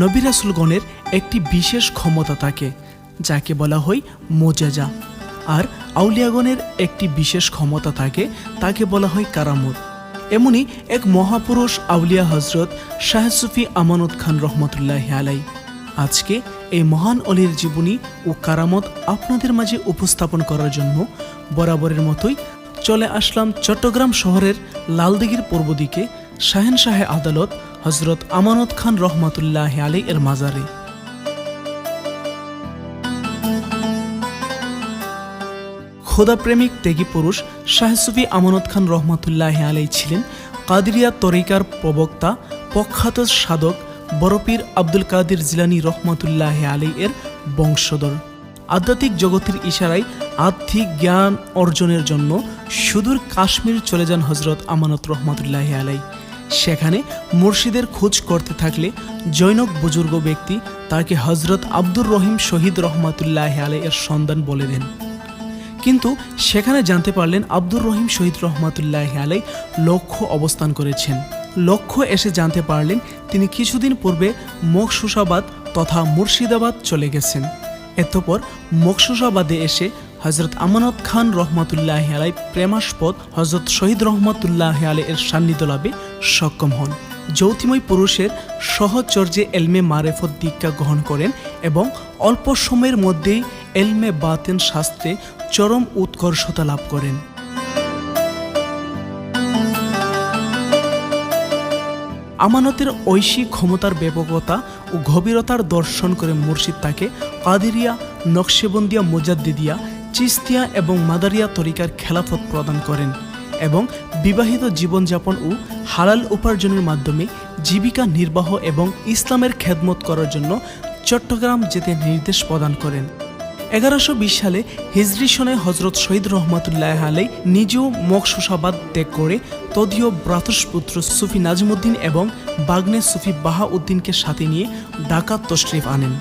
নবিরাসুলগণের একটি বিশেষ ক্ষমতা থাকে, যাকে বলা হয় মোজেজা। আর আউলিয়াগণের একটি বিশেষ ক্ষমতা থাকে, তাকে বলা হয় কারামত। এমনি এক মহাপুরুষ আউলিয়া হজরত শাহ সুফি আমানত খান রহমতুল্লাহ আলাই আজকে এই মহান অলির জীবনী ও কারামত আপনাদের মাঝে উপস্থাপন করার জন্য বরাবরের মতোই চলে আসলাম চট্টগ্রাম শহরের লালদিঘির পূর্ব দিকে শাহেন শাহে আদালত হজরত আমানত খান রহমতুল্লাহ আলী এর মাজারে। খোদাপ্রেমিক ত্যাগী পুরুষ শাহসুফি আমানত খান রহমতুল্লাহ আলাই ছিলেন কাদিরিয়া তরিকার প্রবক্তা, প্রখ্যাত সাধক বরপীর আব্দুল কাদির জিলানি রহমতুল্লাহ আলী এর বংশধর। আধ্যাত্মিক জগতের ইশারায় আর্থিক জ্ঞান অর্জনের জন্য সুদূর কাশ্মীর চলে যান হজরত আমানত রহমতুল্লাহ আলাই সেখানে মুর্শিদের খোঁজ করতে থাকলে জৈনক বুজুর্গ ব্যক্তি তাকে হজরত আব্দুর রহিম শহীদ রহমতুল্লাহ আলাই এর সন্ধান বলে দেন। কিন্তু সেখানে জানতে পারলেন আব্দুর রহিম শহীদ রহমাতুল্লাহ আলাই লক্ষ্য অবস্থান করেছেন। লক্ষ্য এসে জানতে পারলেন তিনি কিছুদিন পূর্বে মকসুসাবাদ তথা মুর্শিদাবাদ চলে গেছেন। এতপর মকসুসাবাদে এসে হজরত আমানত খান রহমাতুল্লাহ আলাই প্রেমাস্পদ হজরত শহীদ রহমাতুল্লাহ আলাই এর সান্নিধ্য লাভে সক্ষম হন। জ্যোতিময় পুরুষের সহচর্যে এলমে মারেফত দীক্ষা গ্রহণ করেন এবং অল্প সময়ের মধ্যেই এলমে বাতেন শাস্ত্রে চরম উৎকর্ষতা লাভ করেন। আমানতের ঐশী ক্ষমতার ব্যাপকতা ও গভীরতার দর্শন করে মুর্শিদ তাকে কাদেরিয়া, নকশেবন্দিয়া, মোজাদ্দিদিয়া চিস্তিয়া এবং মাদারিয়া তরিকার খেলাফত প্রদান করেন এবং বিবাহিত জীবনযাপন ও হালাল উপার্জনের মাধ্যমে জীবিকা নির্বাহ এবং ইসলামের খেদমত করার জন্য চট্টগ্রাম যেতে নির্দেশ প্রদান করেন। এগারোশো বিশ সালে হিজরি সনে হজরত শহীদ রহমতুল্লাহ আলাই নিজেও মকসুসাবাদ ত্যাগ করে তদীয় ব্রাতসপুত্র সুফি নাজমুদ্দিন এবং বাগনে সুফি বাহাউদ্দিনকে সাথে নিয়ে ডাকাত তশরিফ আনেন।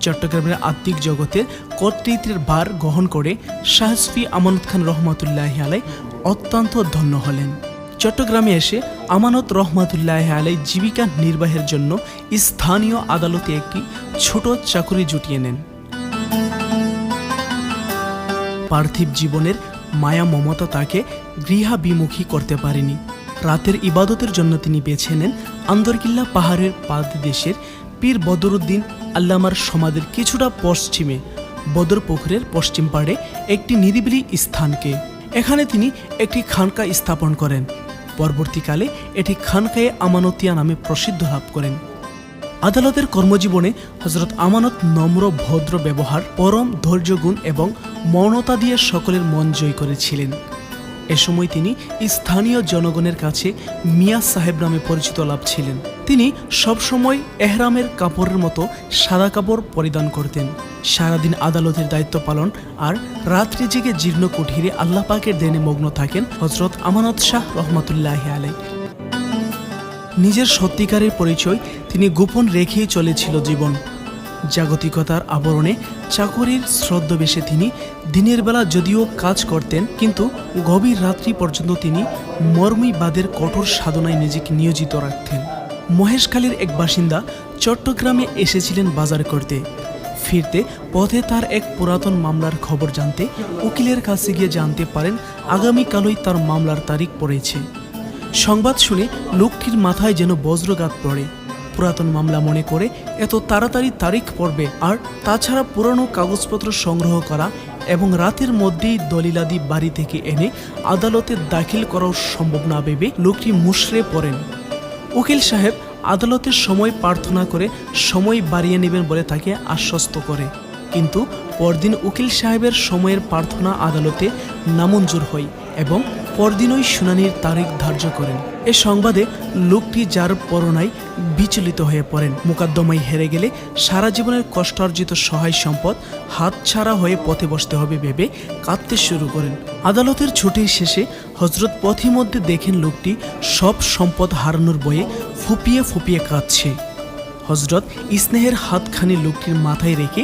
চট্টগ্রামের আত্মিক জগতের কর্তৃত্বের ভার গ্রহণ করে শাহ সুফি আমানত খান রহমতুল্লাহ আলাই অত্যন্ত ধন্য হলেন। চট্টগ্রামে এসে আমানত রহমাতুল্লাহ আলাই জীবিকা নির্বাহের জন্য স্থানীয় আদালতে একটি ছোট চাকুরি জুটিয়ে নেন। পার্থিব জীবনের মায়া মমতা তাকে গৃহাভিমুখী করতে পারেনি। রাতের ইবাদতের জন্য তিনি বেছে নেন আন্দরকিল্লা পাহাড়ের পাদদেশের পীর বদরুদ্দিন আল্লামার সমাধির কিছুটা পশ্চিমে, বদর পুকুরের পশ্চিম পাড়ে একটি নিরিবিলি স্থানকে। এখানে তিনি একটি খানকা স্থাপন করেন। পরবর্তীকালে এটি খানকায়ে আমানতিয়া নামে প্রসিদ্ধ লাভ করেন। আদালতের কর্মজীবনে হজরত আমানত নম্র ভদ্র ব্যবহার, পরম ধৈর্যগুণ এবং মৌনতা দিয়ে সকলের মন জয় করেছিলেন। এ সময় তিনি স্থানীয় জনগণের কাছে মিয়া সাহেব নামে পরিচিত লাভ ছিলেন। তিনি সবসময় এহরামের কাপড়ের মতো সাদা কাপড় পরিধান করতেন। সারাদিন আদালতের দায়িত্ব পালন আর রাত্রি জেগে জীর্ণ কুঠিরে আল্লাহ পাকের দেনে মগ্ন থাকেন হজরত আমানত শাহ রহমতুল্লাহ আলাই নিজের সত্যিকারের পরিচয় তিনি গোপন রেখেই চলেছিল জীবন। জাগতিকতার আবরণে চাকরির শ্রদ্ধবেশে তিনি দিনের বেলা যদিও কাজ করতেন, কিন্তু গভীর রাত্রি পর্যন্ত তিনি মর্মীবাদের কঠোর সাধনায় নিজেকে নিয়োজিত রাখতেন। মহেশখালীর এক বাসিন্দা চট্টগ্রামে এসেছিলেন বাজার করতে। ফিরতে পথে তার এক পুরাতন মামলার খবর জানতে উকিলের কাছে গিয়ে জানতে পারেন, আগামীকালই তার মামলার তারিখ পড়েছে। সংবাদ শুনে লোকটির মাথায় যেন বজ্রঘাত পড়ে। পুরাতন মামলা মনে করে এত তাড়াতাড়ি তারিখ পড়বে, আর তাছাড়া পুরনো কাগজপত্র সংগ্রহ করা এবং রাতের মধ্যেই দলিলাদি বাড়ি থেকে এনে আদালতে দাখিল করাও সম্ভব না ভেবে লোকটি মুশড়ে পড়েন। উকিল সাহেব আদালতের সময় প্রার্থনা করে সময় বাড়িয়ে নেবেন বলে তাকে আশ্বস্ত করে। কিন্তু পরদিন উকিল সাহেবের সময়ের প্রার্থনা আদালতে নামঞ্জুর হয় এবং পরদিনই শুনানির তারিখ ধার্য করেন। এ সংবাদে লোকটি যার পরনায় বিচলিত হয়ে পড়েন। মোকদ্দমায় হেরে গেলে সারা জীবনের কষ্টার্জিত সহায় সম্পদ হাতছাড়া হয়ে পথে বসতে হবে ভেবে কাঁদতে শুরু করেন। আদালতের ছুটির শেষে হজরত পথিমধ্যে দেখেন লোকটি সব সম্পদ হারানোর বয়ে ফুপিয়ে ফুপিয়ে কাঁদছে। হজরত স্নেহের হাতখানি লোকটির মাথায় রেখে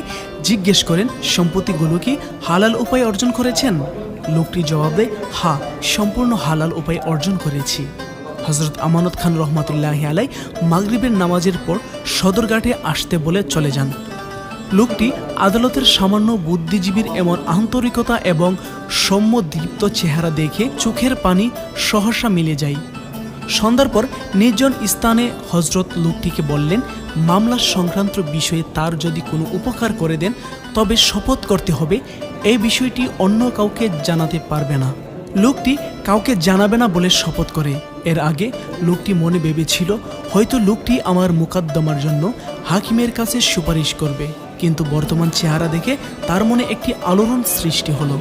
জিজ্ঞেস করেন, সম্পত্তিগুলো কি হালাল উপায় অর্জন করেছেন? লোকটি জবাব দেয় হা সম্পূর্ণ হালাল উপায় অর্জন করেছি। হজরত আমানত খান রহমাতুল্লাহ আলাই মাগরিবের নামাজের পর সদরঘাটে আসতে বলে চলে যান। লোকটি আদালতের সামান্য বুদ্ধিজীবীর এমন আন্তরিকতা এবং সম্যদীপ্ত চেহারা দেখে চোখের পানি সহসা মিলে যায়। সন্ধ্যার পর নির্জন স্থানে হজরত লোকটিকে বললেন, মামলা সংক্রান্ত বিষয়ে তার যদি কোনো উপকার করে দেন, তবে শপথ করতে হবে। এই বিষয়টি অন্য কাউকে জানাতে পারবে না। লোকটি কাউকে জানাবে না বলে শপথ করে। এর আগে লোকটি মনে ভেবেছিল, হয়তো লোকটি আমার মোকদ্দমার জন্য হাকিমের কাছে সুপারিশ করবে। কিন্তু বর্তমান চেহারা দেখে তার মনে একটি আলোড়ন সৃষ্টি হলো।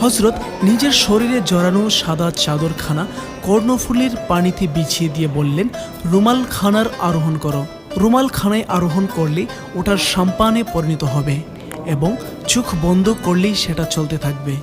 হজরত নিজের শরীরে জড়ানো সাদা চাদরখানা কর্ণফুলের পানিতে বিছিয়ে দিয়ে বললেন, রুমাল খানার আরোহণ করো। রুমাল খানায় আরোহণ করলে ওটার সাম্পানে পরিণত হবে এবং চোখ বন্ধ করলেই সেটা চলতে থাকবে।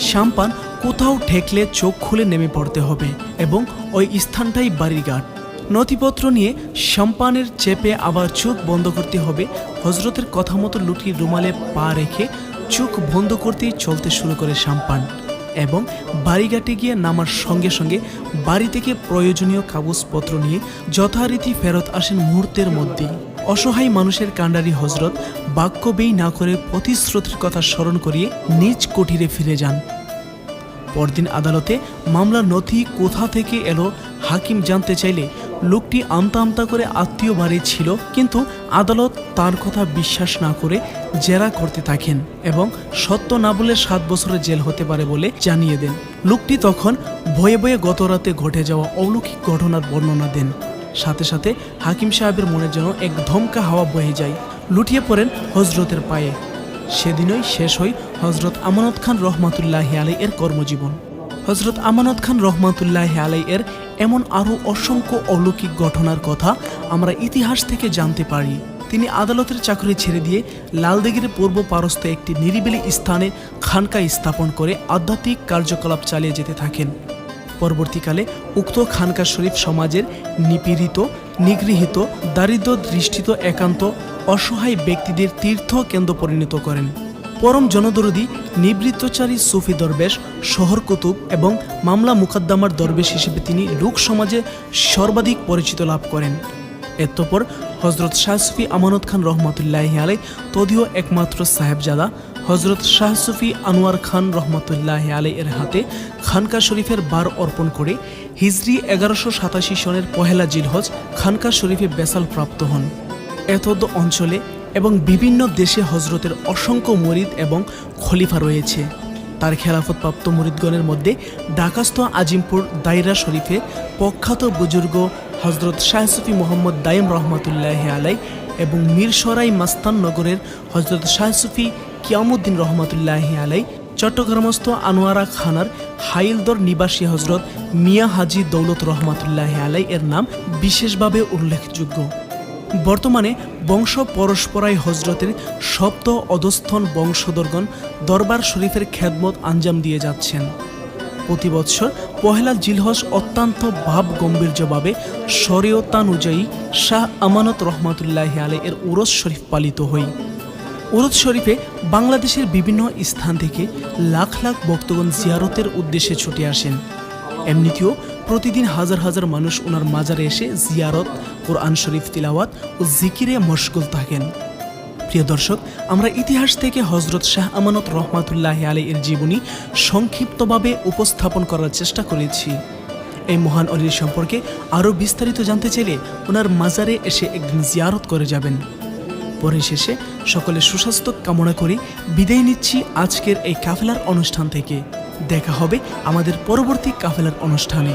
সাম্পান কোথাও ঠেকলে চোখ খুলে নেমে পড়তে হবে এবং ওই স্থানটাই বাড়ির বাড়িঘাট। নথিপত্র নিয়ে সাম্পানের চেপে আবার চোখ বন্ধ করতে হবে। হজরতের কথা মতো লুটির রুমালে পা রেখে চোখ বন্ধ করতেই চলতে শুরু করে সাম্পান এবং বাড়িঘাটে গিয়ে নামার সঙ্গে সঙ্গে বাড়ি থেকে প্রয়োজনীয় কাগজপত্র নিয়ে যথারীতি ফেরত আসেন মুহূর্তের মধ্যেই। অসহায় মানুষের কাণ্ডারি হজরত বাক্য বেই না করে প্রতিশ্রুতির কথা স্মরণ করিয়ে নিজ কুঠিরে ফিরে যান। পরদিন আদালতে মামলার নথি কোথা থেকে এলো হাকিম জানতে চাইলে লোকটি আমতা আমতা করে আত্মীয় বাড়ি ছিল, কিন্তু আদালত তার কথা বিশ্বাস না করে জেরা করতে থাকেন এবং সত্য না বলে সাত বছরের জেল হতে পারে বলে জানিয়ে দেন। লোকটি তখন ভয়ে ভয়ে গত রাতে ঘটে যাওয়া অলৌকিক ঘটনার বর্ণনা দেন। সাথে সাথে হাকিম সাহেবের মনে যেন এক ধমকা হাওয়া বয়ে যায়। লুটিয়ে পড়েন হজরতের পায়ে। সেদিনই শেষ হয় হজরত আমানত খান রহমাতুল্লাহ আলাই এর কর্মজীবন। হজরত আমানত খান রহমাতুল্লাহ আলাই এর এমন আরও অসংখ্য অলৌকিক ঘটনার কথা আমরা ইতিহাস থেকে জানতে পারি। তিনি আদালতের চাকরি ছেড়ে দিয়ে লালদিঘির পূর্ব পারস্থ একটি নিরিবিলি স্থানে খানকা স্থাপন করে আধ্যাত্মিক কার্যকলাপ চালিয়ে যেতে থাকেন। পরবর্তীকালে উক্ত খানকা শরীফ সমাজের নিপীড়িত, নিগৃহীত দারিদ্র দৃষ্টিত, একান্ত, অসহায় ব্যক্তিদের তীর্থ কেন্দ্র পরিণত করেন। পরম জনদরদি, নিবৃত্তচারী সুফি দরবেশ, শহর কুতুব এবং মামলা মুকদ্দমার দরবেশ হিসেবে তিনি লোক সমাজে সর্বাধিক পরিচিত লাভ করেন। এরপর হজরত শাহ সুফি আমানত খান রহমতুল্লাহ আলাই তদীয় একমাত্র সাহেবজাদা হজরত শাহ সুফি আনোয়ার খান রহমতুল্লাহ আলাই এর হাতে খানকা শরীফের বার অর্পণ করে হিজরি এগারোশো সাতাশি সনের পহেলা জিলহজ খানকা শরীফে বেসাল প্রাপ্ত হন। এতদ অঞ্চলে এবং বিভিন্ন দেশে হজরতের অসংখ্য মরিদ এবং খলিফা রয়েছে। তার খেলাফতপ্রাপ্ত মরিদগণের মধ্যে ঢাকাস্থ আজিমপুর দাইরা শরীফে প্রখ্যাত বুজুর্গ হজরত শাহসুফি মোহাম্মদ দাইম রহমতুল্লাহ আলাই এবং মিরসরাই মাস্তান নগরের হজরত শাহসুফি কিয়ামুদ্দিন রহমতুল্লাহ আলাই চট্টগ্রামস্থ আনোয়ারা খানার হাইলদর নিবাসী হজরত মিয়া হাজি দৌলত রহমতুল্লাহ আলাই এর নাম বিশেষভাবে উল্লেখযোগ্য। বর্তমানে বংশ পরস্পরায় হজরতের সপ্ত অধস্থন বংশধরগণ দরবার শরীফের খেদমত আঞ্জাম দিয়ে যাচ্ছেন। প্রতি বৎসর পহেলা জিলহজ অত্যন্ত ভাব গম্ভীর্যভাবে শরীয়তানুযায়ী শাহ আমানত রহমাতুল্লাহ আলী এর উরস শরীফ পালিত হয় উরদ শরীফে বাংলাদেশের বিভিন্ন স্থান থেকে লাখ লাখ ভক্তগণ জিয়ারতের উদ্দেশ্যে ছুটে আসেন। এমনিতেও প্রতিদিন হাজার হাজার মানুষ ওনার মাজারে এসে জিয়ারত, কোরআন শরীফ, তিলাওয়াত ও জিকিরে মশগুল থাকেন। প্রিয় দর্শক, আমরা ইতিহাস থেকে হজরত শাহ আমানত রহমাতুল্লাহ আলী এর জীবনী সংক্ষিপ্তভাবে উপস্থাপন করার চেষ্টা করেছি। এই মহান অলির সম্পর্কে আরও বিস্তারিত জানতে চাইলে ওনার মাজারে এসে একদিন জিয়ারত করে যাবেন। পরিশেষে সকলে সুস্বাস্থ্য কামনা করে বিদায় নিচ্ছি আজকের এই কাফেলার অনুষ্ঠান থেকে। দেখা হবে আমাদের পরবর্তী কাফেলার অনুষ্ঠানে।